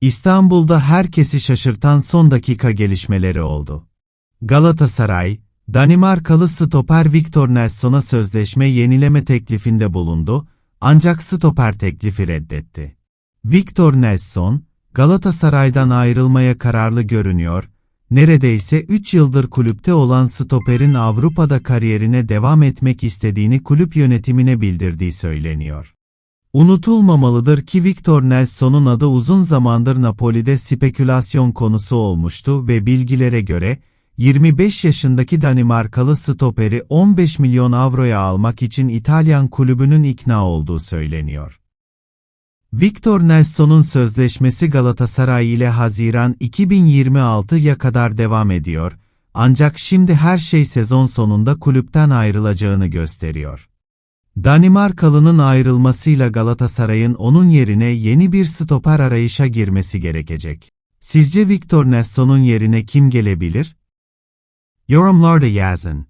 İstanbul'da herkesi şaşırtan son dakika gelişmeleri oldu. Galatasaray, Danimarkalı stoper Victor Nelson'a sözleşme yenileme teklifinde bulundu, ancak stoper teklifi reddetti. Victor Nelson, Galatasaray'dan ayrılmaya kararlı görünüyor, neredeyse 3 yıldır kulüpte olan stoperin Avrupa'da kariyerine devam etmek istediğini kulüp yönetimine bildirdiği söyleniyor. Unutulmamalıdır ki Victor Nelson'un adı uzun zamandır Napoli'de spekülasyon konusu olmuştu ve bilgilere göre, 25 yaşındaki Danimarkalı stoperi 15 milyon avroya almak için İtalyan kulübünün ikna olduğu söyleniyor. Victor Nelson'un sözleşmesi Galatasaray ile Haziran 2026'ya kadar devam ediyor, ancak şimdi her şey sezon sonunda kulüpten ayrılacağını gösteriyor. Danimarkalı'nın ayrılmasıyla Galatasaray'ın onun yerine yeni bir stoper arayışa girmesi gerekecek. Sizce Victor Nelson'un yerine kim gelebilir? Yorumlarda yazın.